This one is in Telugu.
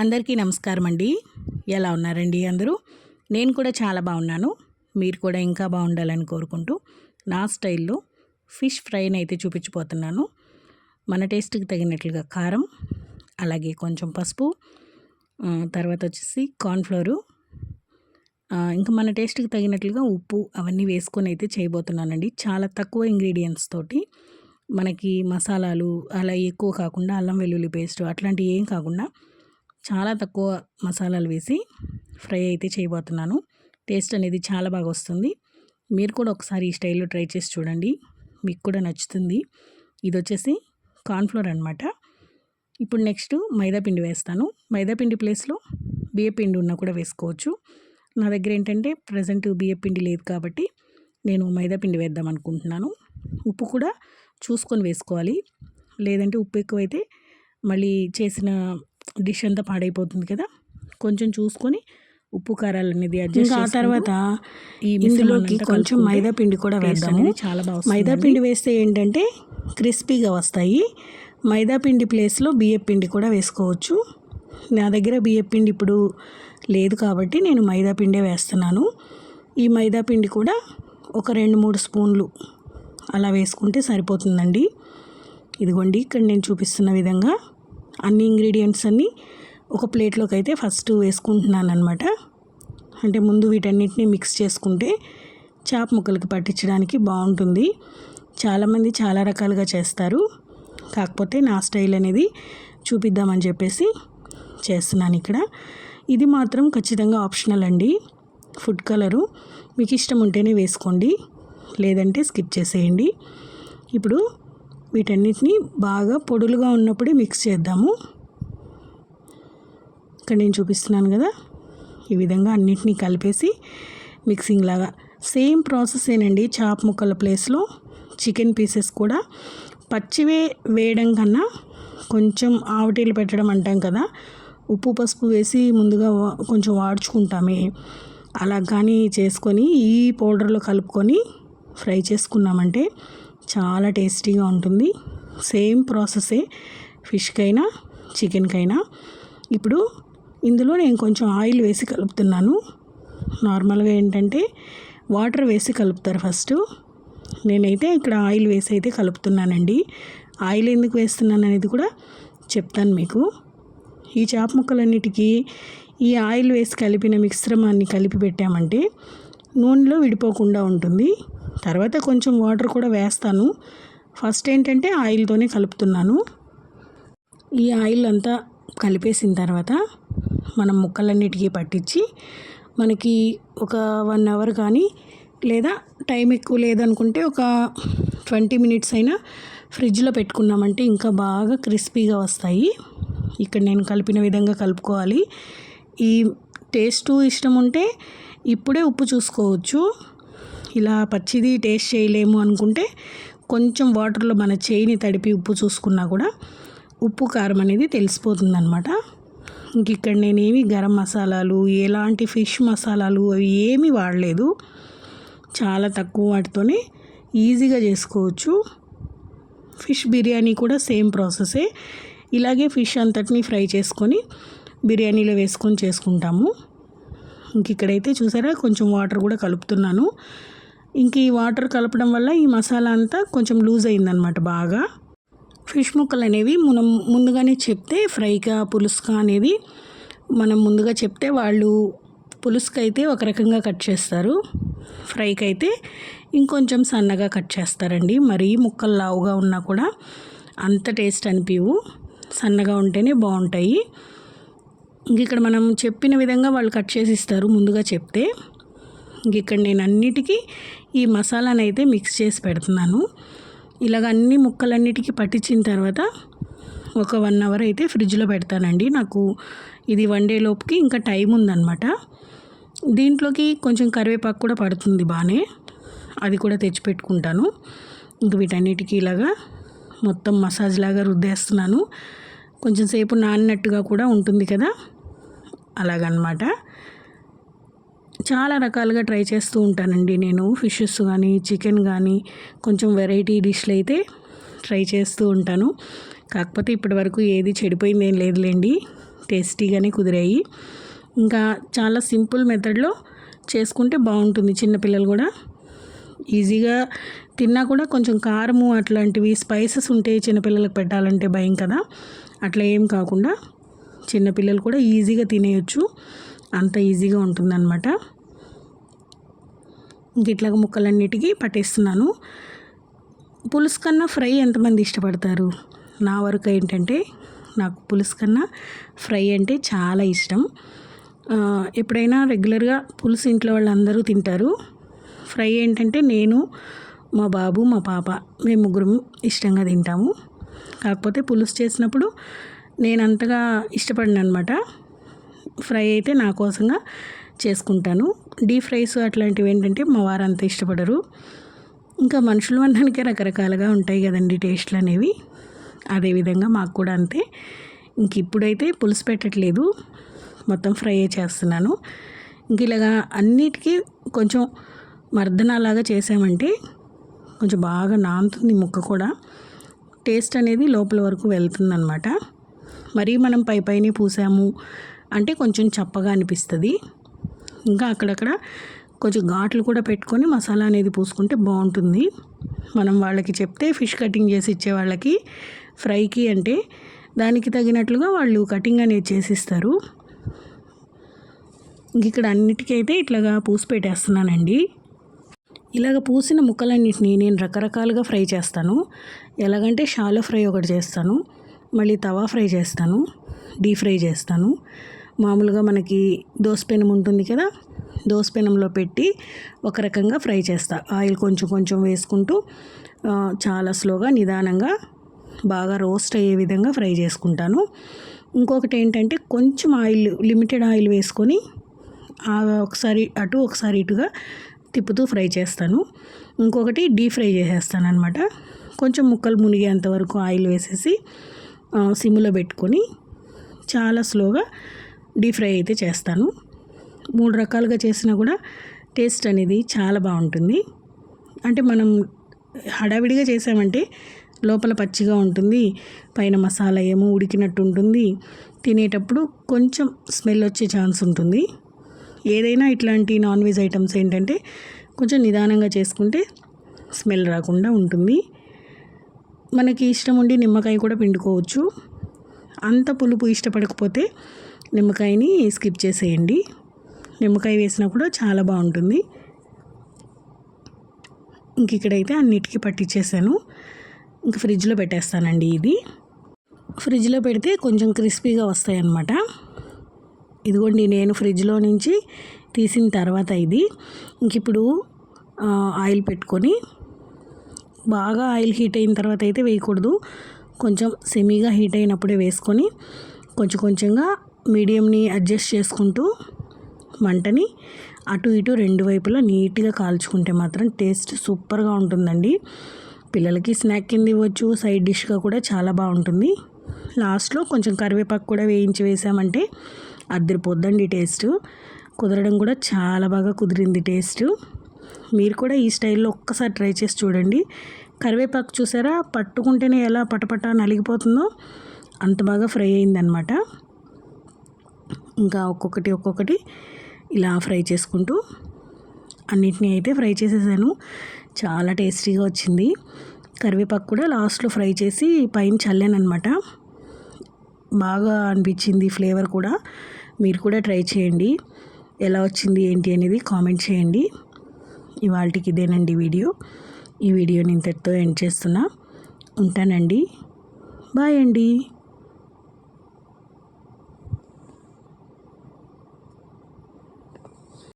అందరికీ నమస్కారం అండి ఎలా ఉన్నారండి అందరూ? నేను కూడా చాలా బాగున్నాను. మీరు కూడా ఇంకా బాగుండాలని కోరుకుంటూ నా స్టైల్లో ఫిష్ ఫ్రైని అయితే చూపించిపోతున్నాను మన టేస్ట్కి తగినట్లుగా కారం అలాగే కొంచెం పసుపు తర్వాత వచ్చేసి కార్న్ఫ్లోరు ఇంకా మన టేస్ట్కి తగినట్లుగా ఉప్పు అవన్నీ వేసుకొని అయితే చేయబోతున్నానండి. చాలా తక్కువ ఇంగ్రీడియంట్స్ తోటి మనకి మసాలాలు అలా ఎక్కువ కాకుండా అల్లం వెల్లుల్లి పేస్ట్ అట్లాంటివి ఏం కాకుండా చాలా తక్కువ మసాలాలు వేసి ఫ్రై అయితే చేయబోతున్నాను. టేస్ట్ అనేది చాలా బాగా వస్తుంది. మీరు కూడా ఒకసారి ఈ స్టైల్లో ట్రై చేసి చూడండి. మీకు కూడా నచ్చుతుంది. ఇది వచ్చేసి కార్న్ఫ్లోర్ అనమాట ఇప్పుడు నెక్స్ట్ మైదాపిండి వేస్తాను. మైదాపిండి ప్లేస్లో బియ్యపిండి ఉన్నా కూడా వేసుకోవచ్చు. నా దగ్గర ఏంటంటే ప్రజెంట్ బియ్యపిండి లేదు కాబట్టి నేను మైదాపిండి వేద్దాం అనుకుంటున్నాను. ఉప్పు కూడా చూసుకొని వేసుకోవాలి. లేదంటే ఉప్పు ఎక్కువైతే మళ్ళీ చేసిన డిష్ అంతా పాడైపోతుంది కదా. కొంచెం చూసుకొని ఉప్పు కారాలు అనేది అడ్జస్ట్ ఆ తర్వాత ఈ ఇందులోకి కొంచెం మైదా పిండి కూడా అనేది చాలా బాగా మైదా. పిండి వేస్తే ఏంటంటే క్రిస్పీగా వస్తాయి. మైదా పిండి ప్లేస్లో బియ్య పిండి కూడా వేసుకోవచ్చు. నా దగ్గర బియ్య పిండి ఇప్పుడు లేదు కాబట్టి నేను మైదా పిండే వేస్తున్నాను. ఈ మైదా పిండి కూడా ఒక రెండు మూడు స్పూన్లు అలా వేసుకుంటే సరిపోతుందండి. ఇదిగోండి ఇక్కడ నేను చూపిస్తున్న విధంగా అన్ని ఇంగ్రీడియంట్స్ అన్నీ ఒక ప్లేట్లోకి అయితే ఫస్ట్ వేసుకుంటున్నాను అనమాట అంటే ముందు వీటన్నిటిని మిక్స్ చేసుకుంటే చేప ముక్కలకి పట్టించడానికి బాగుంటుంది. చాలామంది చాలా రకాలుగా చేస్తారు. కాకపోతే నా స్టైల్ అనేది చూపిద్దామని చెప్పేసి చేస్తున్నాను ఇక్కడ. ఇది మాత్రం ఖచ్చితంగా ఆప్షనల్ అండి. ఫుడ్ కలరు మీకు ఇష్టం ఉంటేనే వేసుకోండి. లేదంటే స్కిప్ చేసేయండి. ఇప్పుడు వీటన్నిటిని బాగా పొడులుగా ఉన్నప్పుడే మిక్స్ చేద్దాము. ఇక్కడ నేను చూపిస్తున్నాను కదా ఈ విధంగా అన్నిటినీ కలిపేసి మిక్సింగ్ లాగా. సేమ్ ప్రాసెస్ ఏనండి చాప్ ముక్కల ప్లేస్లో చికెన్ పీసెస్ కూడా. పచ్చివే వేయడం కన్నా కొంచెం ఆవటీలు పెట్టడం అంటాం కదా ఉప్పు పసుపు వేసి ముందుగా వా- కొంచెం వాడ్చుకుంటామే. అలా కానీ చేసుకొని ఈ పౌడర్లో కలుపుకొని ఫ్రై చేసుకున్నామంటే చాలా టేస్టీగా ఉంటుంది. సేమ్ ప్రాసెసే ఫిష్కైనా చికెన్కైనా. ఇప్పుడు ఇందులో నేను కొంచెం ఆయిల్ వేసి కలుపుతున్నాను. నార్మల్గా ఏంటంటే వాటర్ వేసి కలుపుతారు ఫస్ట్. నేనైతే ఇక్కడ ఆయిల్ వేసి అయితే కలుపుతున్నానండి. ఆయిల్ ఎందుకు వేస్తున్నాను అనేది కూడా చెప్తాను మీకు. ఈ చేప ముక్కలన్నిటికీ ఈ ఆయిల్ వేసి కలిపిన మిశ్రమాన్ని కలిపి పెట్టామంటే నూనెలో విడిపోకుండా ఉంటుంది. తర్వాత కొంచెం వాటర్ కూడా వేస్తాను. ఫస్ట్ ఏంటంటే ఆయిల్తోనే కలుపుతున్నాను. ఈ ఆయిల్ అంతా కలిపేసిన తర్వాత మనం ముక్కలన్నిటికీ పట్టించి మనకి ఒక వన్ అవర్ కానీ లేదా టైం ఎక్కువ లేదనుకుంటే ఒక ట్వంటీ మినిట్స్ అయినా ఫ్రిడ్జ్లో పెట్టుకున్నామంటే ఇంకా బాగా క్రిస్పీగా వస్తాయి. ఇక్కడ నేను కలిపిన విధంగా కలుపుకోవాలి. ఈ టేస్ట్ ఇష్టం ఉంటే ఇప్పుడే ఉప్పు చూసుకోవచ్చు. ఇలా పచ్చిది టేస్ట్ చేయలేము అనుకుంటే కొంచెం వాటర్లో మన చేయిని తడిపి ఉప్పు చూసుకున్నా కూడా ఉప్పు కారం అనేది తెలిసిపోతుంది అనమాట ఇంక ఇక్కడ నేనేమి గరం మసాలాలు ఎలాంటి ఫిష్ మసాలాలు అవి ఏమీ వాడలేదు. చాలా తక్కువ వాటితోనే ఈజీగా చేసుకోవచ్చు. ఫిష్ బిర్యానీ కూడా సేమ్ ప్రాసెసే. ఇలాగే ఫిష్ అంతటిని ఫ్రై చేసుకొని బిర్యానీలో వేసుకొని చేసుకుంటాము. ఇంక ఇక్కడైతే చూసారా కొంచెం వాటర్ కూడా కలుపుతున్నాను. ఇంక ఈ వాటర్ కలపడం వల్ల ఈ మసాలా అంతా కొంచెం లూజ్ అయిందనమాట బాగా. ఫిష్ ముక్కలు అనేవి మనం ముందుగానే చెప్తే ఫ్రైగా పులుసుగా అనేది మనం ముందుగా చెప్తే వాళ్ళు పులుసుకి అయితే ఒక రకంగా కట్ చేస్తారు. ఫ్రైకి అయితే ఇంకొంచెం సన్నగా కట్ చేస్తారండి. మరీ ముక్కలు లావుగా ఉన్నా కూడా అంత టేస్ట్ అనిపివు సన్నగా ఉంటేనే బాగుంటాయి. ఇంక ఇక్కడ మనం చెప్పిన విధంగా వాళ్ళు కట్ చేసి ఇస్తారు ముందుగా చెప్తే. ఇక్కడ నేను అన్నిటికీ ఈ మసాలాను అయితే మిక్స్ చేసి పెడుతున్నాను. ఇలాగ అన్ని ముక్కలన్నిటికీ పట్టించిన తర్వాత ఒక వన్ అవర్ అయితే ఫ్రిడ్జ్లో పెడతానండి. నాకు ఇది వన్ డే లోపుకి ఇంకా టైం ఉందన్నమాట. దీంట్లోకి కొంచెం కరివేపాకు కూడా పడుతుంది బాగానే. అది కూడా తెచ్చిపెట్టుకుంటాను ఇంక వీటన్నిటికీ ఇలాగా మొత్తం మసాజ్ లాగా రుద్దేస్తున్నాను. కొంచెం సేపు నానినట్టుగా కూడా ఉంటుంది కదా? అలాగనమాట చాలా రకాలుగా ట్రై చేస్తూ ఉంటానండి నేను. ఫిషెస్ కానీ చికెన్ కానీ కొంచెం వెరైటీ డిష్లు అయితే ట్రై చేస్తూ ఉంటాను. కాకపోతే ఇప్పటి వరకు ఏది చెడిపోయింది ఏం లేదులేండి. టేస్టీగానే కుదిరాయి. ఇంకా చాలా సింపుల్ మెథడ్లో చేసుకుంటే బాగుంటుంది చిన్నపిల్లలు కూడా. ఈజీగా తిన్నా కూడా కొంచెం కారము అట్లాంటివి స్పైసెస్ ఉంటే చిన్నపిల్లలకు పెట్టాలంటే భయం కదా. అట్లా ఏం కాకుండా చిన్నపిల్లలు కూడా ఈజీగా తినేయచ్చు. అంత ఈజీగా ఉంటుందన్నమాట. గిట్ల ముక్కలన్నిటికీ పట్టేస్తున్నాను. పులుసు కన్నా ఫ్రై ఎంతమంది ఇష్టపడతారు? నా వరకు ఏంటంటే నాకు పులుసు కన్నా ఫ్రై అంటే చాలా ఇష్టం. ఎప్పుడైనా రెగ్యులర్గా పులుసు ఇంట్లో వాళ్ళందరూ తింటారు. ఫ్రై ఏంటంటే నేను మా బాబు మా పాప మేము ముగ్గురం ఇష్టంగా తింటాము. కాకపోతే పులుసు చేసినప్పుడు నేను అంతగా ఇష్టపడిన అనమాట ఫ్రై అయితే నా కోసంగా చేసుకుంటాను. డీప్ ఫ్రైస్ అట్లాంటివి ఏంటంటే మా వారు అంత ఇష్టపడరు. ఇంకా మనుషులు అనడానికే రకరకాలుగా ఉంటాయి కదండి టేస్ట్లు అనేవి. అదేవిధంగా మాకు కూడా అంతే. ఇంక ఇప్పుడైతే పులుసు పెట్టట్లేదు. మొత్తం ఫ్రై చేస్తున్నాను. ఇంక ఇలాగా అన్నిటికీ కొంచెం మర్దనలాగా చేసామంటే కొంచెం బాగా నానుతుంది ముక్క కూడా. టేస్ట్ అనేది లోపల వరకు వెళ్తుందన్నమాట. మరీ మనం పై పైనే పూసాము అంటే కొంచెం చప్పగా అనిపిస్తుంది. ఇంకా అక్కడక్కడ కొంచెం ఘాట్లు కూడా పెట్టుకొని మసాలా అనేది పూసుకుంటే బాగుంటుంది. మనం వాళ్ళకి చెప్తే ఫిష్ కటింగ్ చేసి ఇచ్చే వాళ్ళకి ఫ్రైకి అంటే దానికి తగినట్లుగా వాళ్ళు కటింగ్ అనేది చేసిస్తారు. ఇక్కడ అన్నిటికైతే ఇట్లాగా పూసి పెట్టేస్తున్నానండి. ఇలాగ పూసిన ముక్కలన్నిటిని నేను రకరకాలుగా ఫ్రై చేస్తాను. ఎలాగంటే షాలో ఫ్రై ఒకటి చేస్తాను. మళ్ళీ తవా ఫ్రై చేస్తాను. డీప్ ఫ్రై చేస్తాను. మామూలుగా మనకి దోసపెనం ఉంటుంది కదా దోసపెనంలో పెట్టి ఒక రకంగా ఫ్రై చేస్తా. ఆయిల్ కొంచెం కొంచెం వేసుకుంటూ చాలా స్లోగా నిదానంగా బాగా రోస్ట్ అయ్యే విధంగా ఫ్రై చేసుకుంటాను. ఇంకొకటి ఏంటంటే కొంచెం ఆయిల్ లిమిటెడ్ ఆయిల్ వేసుకొని ఒకసారి అటు ఒకసారి ఇటుగా తిప్పుతూ ఫ్రై చేస్తాను. ఇంకొకటి డీప్ ఫ్రై చేసేస్తాను అనమాట కొంచెం ముక్కలు మునిగేంత వరకు ఆయిల్ వేసేసి సిమ్లో పెట్టుకొని చాలా స్లోగా డీప్ ఫ్రై అయితే చేస్తాను. మూడు రకాలుగా చేసినా కూడా టేస్ట్ అనేది చాలా బాగుంటుంది. అంటే మనం హడావిడిగా చేసామంటే లోపల పచ్చిగా ఉంటుంది పైన మసాలా ఏమో ఉడికినట్టు ఉంటుంది. తినేటప్పుడు కొంచెం స్మెల్ వచ్చే ఛాన్స్ ఉంటుంది. ఏదైనా ఇట్లాంటి నాన్ వెజ్ ఐటమ్స్ ఏంటంటే కొంచెం నిదానంగా చేసుకుంటే స్మెల్ రాకుండా ఉంటుంది. మనకి ఇష్టం ఉండి నిమ్మకాయ కూడా పిండుకోవచ్చు. అంత పులుపు ఇష్టపడకపోతే నిమ్మకాయని స్కిప్ చేసేయండి. నిమ్మకాయ వేసినా కూడా చాలా బాగుంటుంది. ఇంక ఇక్కడైతే అన్నిటికీ పట్టించేసాను ఇంక ఫ్రిడ్జ్లో పెట్టేస్తానండి ఇది. ఫ్రిడ్జ్లో పెడితే కొంచెం క్రిస్పీగా వస్తాయి అన్నమాట ఇదిగోండి నేను ఫ్రిడ్జ్లో నుంచి తీసిన తర్వాత ఇది. ఇంక ఇప్పుడు ఆయిల్ పెట్టుకొని బాగా ఆయిల్ హీట్ అయిన తర్వాత అయితే వేయకూడదు. కొంచెం సెమీగా హీట్ అయినప్పుడే వేసుకొని కొంచెం కొంచెంగా మీడియంని అడ్జస్ట్ చేసుకుంటూ మంటని అటు ఇటు రెండు వైపులా నీట్గా కాల్చుకుంటే మాత్రం టేస్ట్ సూపర్గా ఉంటుందండి. పిల్లలకి స్నాక్ కింద ఇవ్వచ్చు సైడ్ డిష్గా కూడా చాలా బాగుంటుంది. లాస్ట్లో కొంచెం కరివేపాకు కూడా వేయించి వేసామంటే అద్దరిపోద్దండి టేస్ట్. కుదరడం కూడా చాలా బాగా కుదిరింది టేస్ట్. మీరు కూడా ఈ స్టైల్లో ఒక్కసారి ట్రై చేసి చూడండి. కరివేపాకు చూసారా? పట్టుకుంటేనే ఎలా పటపట నలిగిపోతుందో అంత బాగా ఫ్రై అయిందనమాట ఇంకా ఒక్కొక్కటి ఒక్కొక్కటి ఇలా ఫ్రై చేసుకుంటూ అన్నిటినీ అయితే ఫ్రై చేసేసాను. చాలా టేస్టీగా వచ్చింది. కరివేపాకు కూడా లాస్ట్లో ఫ్రై చేసి పైన చల్లాను అనమాట బాగా అనిపించింది ఫ్లేవర్ కూడా. మీరు కూడా ట్రై చేయండి. ఎలా వచ్చింది ఏంటి అనేది కామెంట్ చేయండి. ఇవాళకి ఇదేనండి వీడియో. ఈ వీడియోని ఇంతటితో ఎండ్ చేస్తున్నా. ఉంటానండి. బాయ్ అండి.